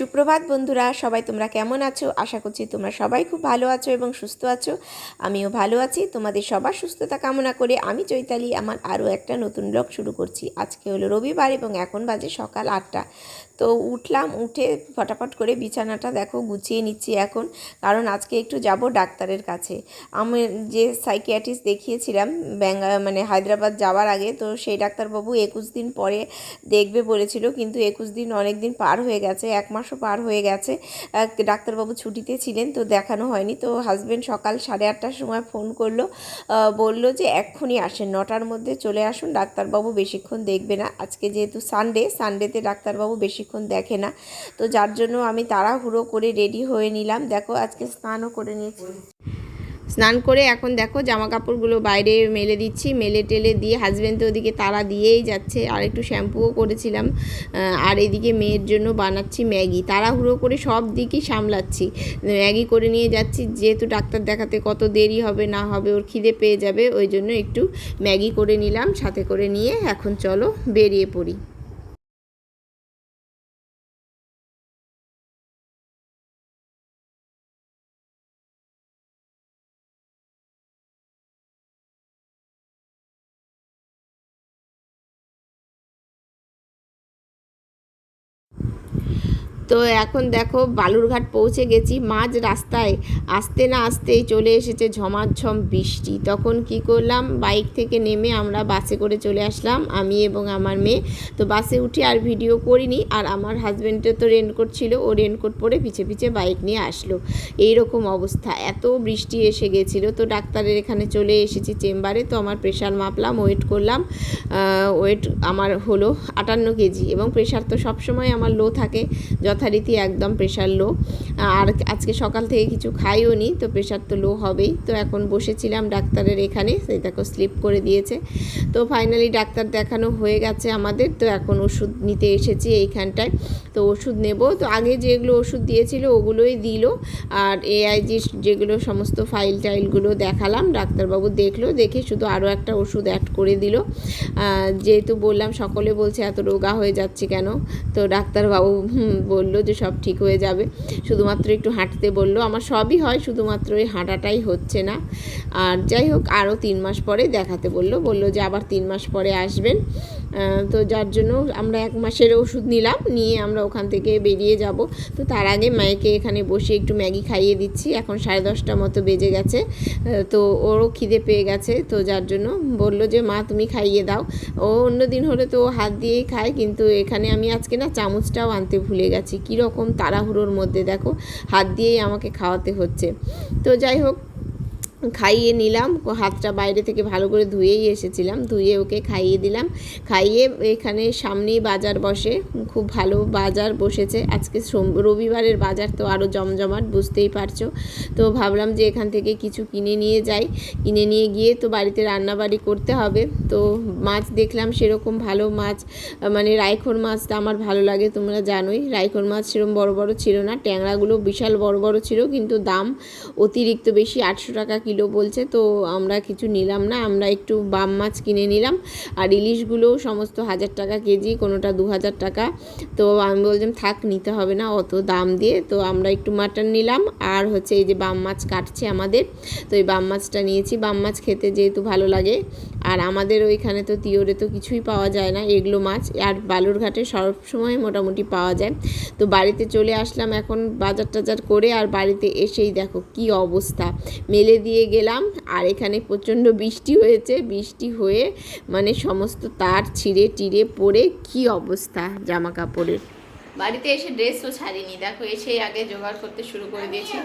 সুপ্রভাত বন্ধুরা, সবাই তোমরা কেমন আছো? আশা করছি তোমরা সবাই খুব ভালো আছো এবং সুস্থ আছো। আমিও ভালো আছি। তোমাদের সবার সুস্থতা কামনা করে আমি চৈতালি, আমার আরও একটা নতুন ব্লগ শুরু করছি। আজকে হলো রবিবার এবং এখন বাজে সকাল আটটা। তো উঠলাম, উঠে ফটাফট করে বিছানাটা দেখো গুছিয়ে নিচ্ছি এখন, কারণ আজকে একটু যাব ডাক্তারের কাছে। আমি যে সাইকিয়াট্রিস্ট দেখিয়েছিলাম, ব্যাঙ্গা মানে হায়দ্রাবাদ যাওয়ার আগে, তো সেই ডাক্তারবাবু একুশ দিন পরে দেখবে বলেছিল, কিন্তু একুশ দিন অনেক দিন পার হয়ে গেছে, এক মাসও পার হয়ে গেছে। ডাক্তারবাবু ছুটিতে ছিলেন, তো দেখানো হয়নি, তো হাজব্যান্ড সকাল সাড়ে আটটার সময় ফোন করল বলল যে এক্ষুনি আসেন, নটার মধ্যে চলে আসুন, ডাক্তারবাবু বেশিক্ষণ দেখবে না। আজকে যেহেতু সানডে সানডেতে ডাক্তারবাবু বেশিক্ষণ দেখে না। তো যার জন্য আমি তাড়াহুড়ো করে রেডি হয়ে নিলাম। দেখো, আজকে স্নানও করে নিয়েছি। স্নান করে এখন দেখো জামা কাপড়গুলো বাইরে মেলে দিচ্ছি। মেলে টেলে দিয়ে হাজব্যান্ড তো ওদিকে তারা দিয়েই যাচ্ছে। আর একটু শ্যাম্পুও করেছিলাম। আর এদিকে মেয়ের জন্য বানাচ্ছি ম্যাগি। তাড়াহুড়ো করে সব দিকই সামলাচ্ছি। ম্যাগি করে নিয়ে যাচ্ছি। যেহেতু ডাক্তার দেখাতে কত দেরি হবে, না হবে, ওর খিদে পেয়ে যাবে, ওই জন্য একটু ম্যাগি করে নিলাম। সাথে করে নিয়ে এখন চলো বেরিয়ে পড়ি। তো এখন দেখো বালুরঘাট পৌঁছে গেছি, মাঝ রাস্তায়। আসতে না আসতেই চলে এসেছে ঝমাঝম বৃষ্টি। তখন কি করলাম, বাইক থেকে নেমে আমরা বাসে করে চলে আসলাম, আমি এবং আমার মেয়ে। তো বাসে উঠে আর ভিডিও করিনি, আর আমার হাজব্যান্ডের তো রেনকোট ছিল, ও রেনকোট পরে পিছে পিছে বাইক নিয়ে আসলো। এই রকম অবস্থা, এত বৃষ্টি এসে গেছিল। তো ডাক্তারের এখানে চলে এসেছি চেম্বারে, তো আমার প্রেশার মাপলাম ওয়েট করলাম ওয়েট আমার হলো আটান্ন কেজি এবং প্রেশার তো সবসময় আমার লো থাকে। যথারীতি একদম প্রেশার লো আর আজকে সকাল থেকে কিছু খাইও নি তো প্রেশার তো লো হবেই। তো এখন বসেছিলাম ডাক্তারের এখানে সেই দেখো স্লিপ করে দিয়েছে। তো ফাইনালি ডাক্তার দেখানো হয়ে গেছে আমাদের তো এখন ওষুধ নিতে এসেছি এইখানটায়। তো ওষুধ নেব। তো আগে যেগুলো ওষুধ দিয়েছিল ওগুলোই দিল। আর এআইজি যেগুলো সমস্ত ফাইল টাইলগুলো দেখালাম ডাক্তারবাবু দেখল দেখে শুধু আরও একটা ওষুধ অ্যাড করে দিল। যেহেতু বললাম সকলে বলছে এত রোগা হয়ে যাচ্ছে কেন? তো ডাক্তারবাবু হুম, বলল যে সব ঠিক হয়ে যাবে। শুধুমাত্র একটু হাঁটতে বলল, আমার সবই হয়, শুধুমাত্র এই হাঁটাটাই হচ্ছে না। আর যাই হোক, আরও তিন মাস পরে দেখাতে বলল। বলল যে আবার তিন মাস পরে আসবেন। তো যার জন্য আমরা এক মাসের ওষুধ নিলাম, নিয়ে আমরা ওখান থেকে বেরিয়ে যাব। তো তার আগে মায়েকে এখানে বসে একটু ম্যাগি খাইয়ে দিচ্ছি, এখন সাড়ে দশটা মতো বেজে গেছে। তো ওরও খিদে পেয়ে গেছে, তো যার জন্য বলল যে, মা, তুমি খাইয়ে দাও। ও অন্য দিন হলে তো হাত দিয়েই খায়, কিন্তু এখানে আমি আজকে না চামচটাও আনতে ভুলে গেছি। কীরকম তাড়াহুড়োর মধ্যে দেখো, হাত দিয়েই আমাকে খাওয়াতে হচ্ছে। তো যাই হোক খাইয়ে নিলাম, হাতটা বাইরে থেকে ভালো করে ধুয়েই এসেছিলাম, ধুয়ে ওকে খাইয়ে দিলাম। খাইয়ে এখানে সামনেই বাজার বসে, খুব ভালো বাজার বসেছে। আজকে রবিবারের বাজার তো আরও জমজমাট, বুঝতেই পারছ। তো ভাবলাম যে এখান থেকে কিছু কিনে নিয়ে যাই। কিনে নিয়ে গিয়ে তো বাড়িতে রান্নাবাড়ি করতে হবে। তো মাছ দেখলাম সেরকম ভালো মাছ মানে রাইখোর মাছটা আমার ভালো লাগে, তোমরা জানোই। রাইখোর মাছ সেরকম বড় বড় ছিল না, ট্যাংরাগুলো বিশাল বড় বড় ছিল, কিন্তু দাম অতিরিক্ত বেশি, আটশো টাকা কিলো বলছে, তো আমরা কিছু নিলাম না, আমরা একটু বাম মাছ কিনে নিলাম। আর ইলিশগুলোও সমস্ত হাজার টাকা কেজি, কোনোটা দু হাজার টাকা। তো আমি বললাম, থাক, নিতে হবে না, অত দাম দিয়ে। তো আমরা একটু মাটন নিলাম, আর হচ্ছে এই যে বাম মাছ কাটছে আমাদের। তো এই বাম মাছটা নিয়েছি, বাম মাছ খেতে যেহেতু ভালো লাগে। আর আমাদের ওইখানে তো তিওরে তো কিছুই পাওয়া যায় না, এগুলো মাছ। আর বালুরঘাটে সব সময় মোটামুটি পাওয়া যায়। তো বাড়িতে চলে আসলাম এখন বাজার টাজার করে, আর বাড়িতে এসেই দেখো কি অবস্থা। মেলে দিয়ে গেলাম আর এখানে প্রচণ্ড বৃষ্টি হয়েছে। বৃষ্টি হয়ে মানে সমস্ত তার ছিঁড়ে টিড়ে পড়ে কি অবস্থা জামা কাপড়ের বাড়িতে এসে ড্রেসও ছাড়িনি। দেখো এসেই আগে জোগাড় করতে শুরু করে দিয়েছি।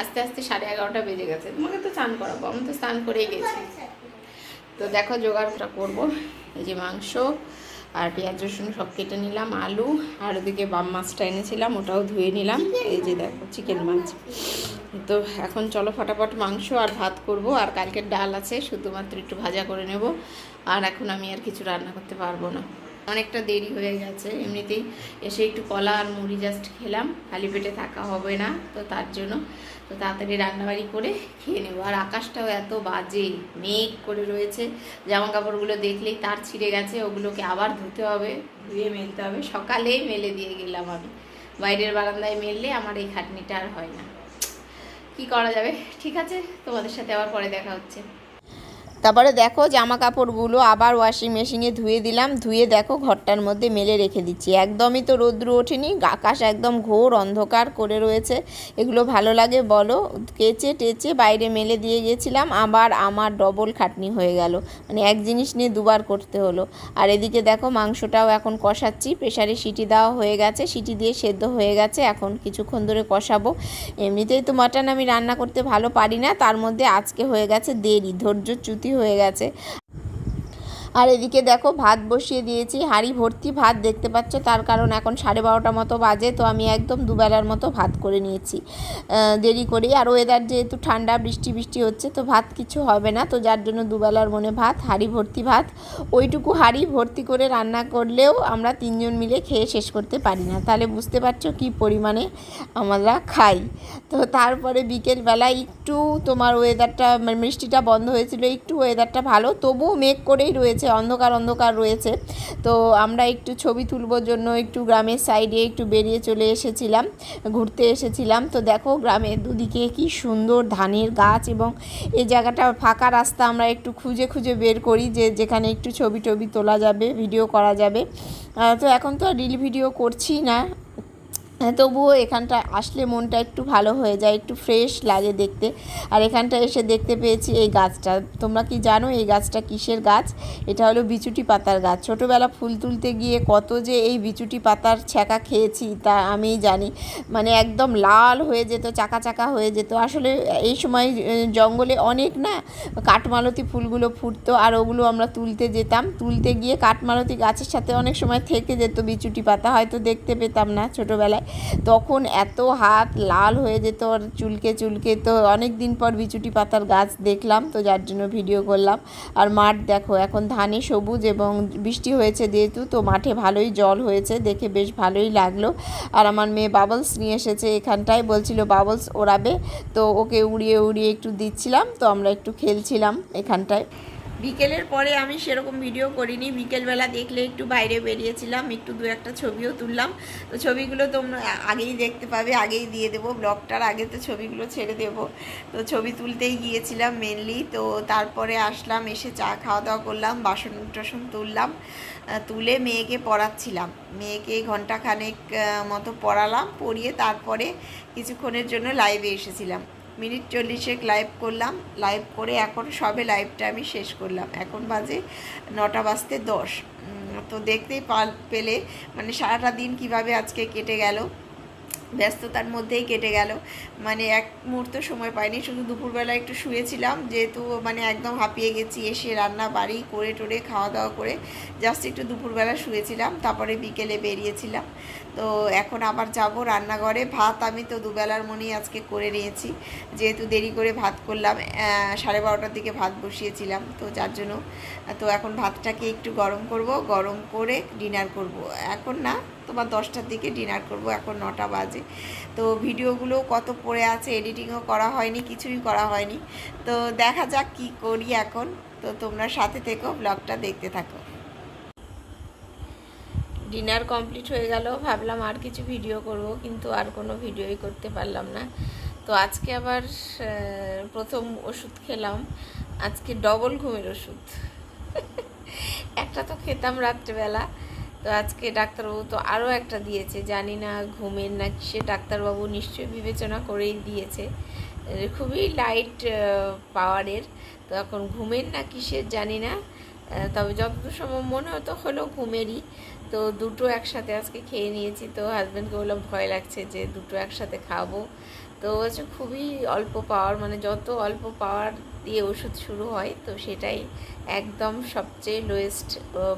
আস্তে আস্তে সাড়ে এগারোটা বেজে গেছে। তোমাকে তো স্নান করাবো, আমি তো স্নান করেই গেছি। তো দেখো জোগাড়টা করব। এই যে মাংস আর পেঁয়াজ রসুন সব কেটে নিলাম, আলু আর ওদিকে বাম মাছটা এনেছিলাম, ওটাও ধুয়ে নিলাম। এই যে দেখো চিকেন মাছ। তো এখন চলো ফটাফট মাংস আর ভাত করব, আর কালকের ডাল আছে, শুধুমাত্র একটু ভাজা করে নেব, আর এখন আমি আর কিছু রান্না করতে পারব না। অনেকটা দেরি হয়ে গেছে, এমনিতেই এসে একটু কলা আর মুড়ি জাস্ট খেলাম, খালি পেটে থাকা হবে না, তো তার জন্য তো তাড়াতাড়ি রান্নাবাড়ি করে খেয়ে নেব। আর আকাশটাও এত বাজে, মেঘ করে রয়েছে জামা কাপড়গুলো দেখলেই তার ছিঁড়ে গেছে, ওগুলোকে আবার ধুতে হবে, ধুয়ে মেলতে হবে, সকালেই মেলে দিয়ে গেলাম আমি। বাইরের বারান্দায় মেললে আমার এই খাটনিটা আর হয় না। কি করা যাবে? ঠিক আছে তোমাদের সাথে আবার পরে দেখা হচ্ছে। তারপরে দেখো জামা কাপড়গুলো আবার ওয়াশিং মেশিনে ধুয়ে দিলাম, ধুয়ে দেখো ঘরটার মধ্যে মেলে রেখে দিচ্ছি। একদমই তো রৌদ্র ওঠেনি, আকাশ একদম ঘোর অন্ধকার করে রয়েছে। এগুলো ভালো লাগে বলো, কেচে টেচে বাইরে মেলে দিয়ে গেছিলাম, আবার আমার ডবল খাটনি হয়ে গেল। মানে এক জিনিস নিয়ে দুবার করতে হলো। আর এদিকে দেখো মাংসটাও এখন কষাচ্ছি প্রেশারে সিটি দেওয়া হয়ে গেছে, সিটি দিয়ে সেদ্ধ হয়ে গেছে, এখন কিছুক্ষণ ধরে কষাবো। এমনিতেই তো মাটন আমি রান্না করতে ভালো পারি না, তার মধ্যে আজকে হয়ে গেছে দেরি ধৈর্য চ্যুতি হয়ে গেছে। আর এদিকে দেখো, ভাত বসিয়ে দিয়েছি। হাঁড়ি ভর্তি ভাত দেখতে পাচ্ছ, তার কারণ এখন সাড়ে বারোটা মতো বাজে, তো আমি একদম দুবেলার মতো ভাত করে নিয়েছি। দেরি করেই। আর ওয়েদার যেহেতু ঠান্ডা, বৃষ্টি বৃষ্টি হচ্ছে, তো ভাত কিছু হবে না, তো যার জন্য দুবেলার মনে ভাত, হাঁড়ি ভর্তি ভাত। ওইটুকু হাঁড়ি ভর্তি করে রান্না করলেও আমরা তিনজন মিলে খেয়ে শেষ করতে পারি না। তাহলে বুঝতে পারছ কি পরিমাণে আমরা খাই। তো তারপরে বিকেলবেলা একটু তোমার ওয়েদারটা মানে বৃষ্টিটা বন্ধ হয়েছিল, একটু ওয়েদারটা ভালো, তবুও মেঘ করেই রয়েছে, অন্ধকার অন্ধকার রয়েছে। তো আমরা একটু ছবি তুলবার জন্য একটু গ্রামের সাইডে একটু বেরিয়ে চলে এসেছিলাম, ঘুরতে এসেছিলাম। তো দেখো গ্রামের দুদিকে কি সুন্দর ধানের গাছ এবং এই জায়গাটা ফাঁকা রাস্তা আমরা একটু খুঁজে খুঁজে বের করি যে যেখানে একটু ছবি টবি তোলা যাবে ভিডিও করা যাবে। তো এখন তো আর রিল ভিডিও করছি না। তবুও এখানটা আসলে মনটা একটু ভালো হয়ে যায়, একটু ফ্রেশ লাগে দেখতে। আর এখানটা এসে দেখতে পেয়েছি এই গাছটা। তোমরা কি জানো এই গাছটা কিসের গাছ? এটা হলো বিচুটি পাতার গাছ। ছোটোবেলা ফুল তুলতে গিয়ে কত যে এই বিচুটি পাতার ছ্যাঁকা খেয়েছি তা আমিই জানি। মানে একদম লাল হয়ে যেত, চাকা চাকা হয়ে যেত। আসলে এই সময় জঙ্গলে অনেক না কাঠমালতি ফুলগুলো ফুটতো আর ওগুলো আমরা তুলতে যেতাম। তুলতে গিয়ে কাঠমালতি গাছের সাথে অনেক সময় থেকে যেত বিচুটি পাতা। হয়তো দেখতে পেতাম না ছোটোবেলায়। তখন এত হাত লাল হয়ে যেত আর চুলকে চুলকে। তো অনেক দিন পর বিচুটি পাতার গাছ দেখলাম, তো যার জন্য ভিডিও করলাম। আর মাঠ দেখো, এখন ধানে সবুজ এবং বৃষ্টি হয়েছে যেহেতু, তো মাঠে ভালোই জল হয়েছে, দেখে বেশ ভালোই লাগল। আর আমার মেয়ে বাবলস নিয়ে এসেছে এখানটায়, বলছিল বাবলস ওড়াবে। তো ওকে উড়িয়ে উড়িয়ে একটু দিচ্ছিলাম, তো আমরা একটু খেলছিলাম এখানটায়। বিকেলের পরে আমি সেরকম ভিডিও করিনি। বিকেলবেলা দেখলে একটু বাইরে বেরিয়েছিলাম, একটু দু একটা ছবিও তুললাম। তো ছবিগুলো তোমরা আগেই দেখতে পাবে, আগেই দিয়ে দেবো। ব্লগটার আগে তো ছবিগুলো ছেড়ে দেবো। তো ছবি তুলতেই গিয়েছিলাম মেনলি তো তারপরে আসলাম, এসে চা খাওয়া দাওয়া করলাম, বাসন টাসন তুললাম তুলে মেয়েকে পড়াচ্ছিলাম। মেয়েকে ঘন্টাখানেক মতো পড়ালাম, পড়িয়ে তারপরে কিছুক্ষণের জন্য লাইভে এসেছিলাম। মিনিট চল্লিশেক লাইভ করলাম। লাইভ করে এখন সবে লাইভটা আমি শেষ করলাম। এখন বাজে নটা বাজতে দশ। তো দেখতেই পাল- মানে সারাটা দিন কীভাবে আজকে কেটে গেল। ব্যস্ততার মধ্যেই কেটে গেল। মানে এক মুহূর্ত সময় পাইনি, শুধু দুপুরবেলা একটু শুয়েছিলাম, যেহেতু মানে একদম হাঁপিয়ে গেছি, এসে রান্না বাড়ি করে টোরে খাওয়া দাওয়া করে জাস্ট একটু দুপুরবেলা শুয়েছিলাম, তারপরে বিকেলে বেরিয়েছিলাম। তো এখন আবার যাব রান্নাঘরে, ভাত আমি তো দুবেলার মনেই আজকে করে নিয়েছি, যেহেতু দেরি করে ভাত করলাম সাড়ে বারোটার দিকে ভাত বসিয়েছিলাম, তো যার জন্য, তো এখন ভাতটাকে একটু গরম করব, গরম করে ডিনার করব। এখন না তোমার দশটার দিকে ডিনার করব, এখন নটা বাজে। তো ভিডিওগুলো কত পড়ে আছে এডিটিংও করা হয়নি, কিছুই করা হয়নি। তো দেখা যাক কি করি এখন। তো তোমরা সাথে থেকো ব্লগটা দেখতে থাকো। ডিনার কমপ্লিট হয়ে গেল, ভাবলাম আর কিছু ভিডিও করব, কিন্তু আর কোনো ভিডিওই করতে পারলাম না। তো আজকে আবার প্রথম ওষুধ খেলাম। আজকে ডবল ঘুমের ওষুধ। একটা তো খেতাম রাত্রেবেলা। তো আজকে ডাক্তারবাবু তো আরও একটা দিয়েছে, জানি না ঘুমের না কিসে ডাক্তারবাবু নিশ্চয়ই বিবেচনা করেই দিয়েছে। খুবই লাইট পাওয়ারের তো এখন ঘুমের না কিসের জানি না। তবে যতদূর সময় মনে হতো হলো ঘুমেরই। তো দুটো একসাথে আজকে খেয়ে নিয়েছি, তো হাজব্যান্ডকে বললাম ভয় লাগছে যে দুটো একসাথে খাব। তো হচ্ছে খুবই অল্প পাওয়ার মানে যত অল্প পাওয়ার দিয়ে ওষুধ শুরু হয়, তো সেটাই একদম সবচেয়ে লোয়েস্ট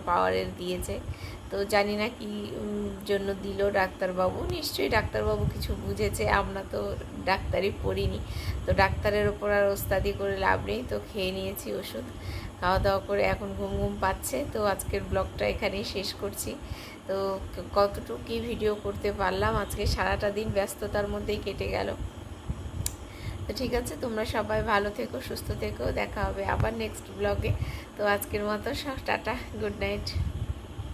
পাওয়ারের দিয়েছে। তো জানি না কি জন্য দিল ডাক্তারবাবু। নিশ্চয়ই ডাক্তারবাবু কিছু বুঝেছে, আমরা তো ডাক্তারই পড়িনি। তো ডাক্তারের ওপর আর ওস্তাদি করে লাভ নেই, তো খেয়ে নিয়েছি ওষুধ। খাওয়া দাওয়া করে এখন ঘুম ঘুম পাচ্ছে, তো আজকের ব্লগটা এখানেই শেষ করছি। তো কতটুকু কি ভিডিও করতে পারলাম, আজকে সারাটা দিন ব্যস্ততার মধ্যেই কেটে গেল। তো ঠিক আছে, তোমরা সবাই ভালো থেকো, সুস্থ থেকো, দেখা হবে আবার নেক্সট ব্লগে তো আজকের মতো সব টাটা গুড নাইট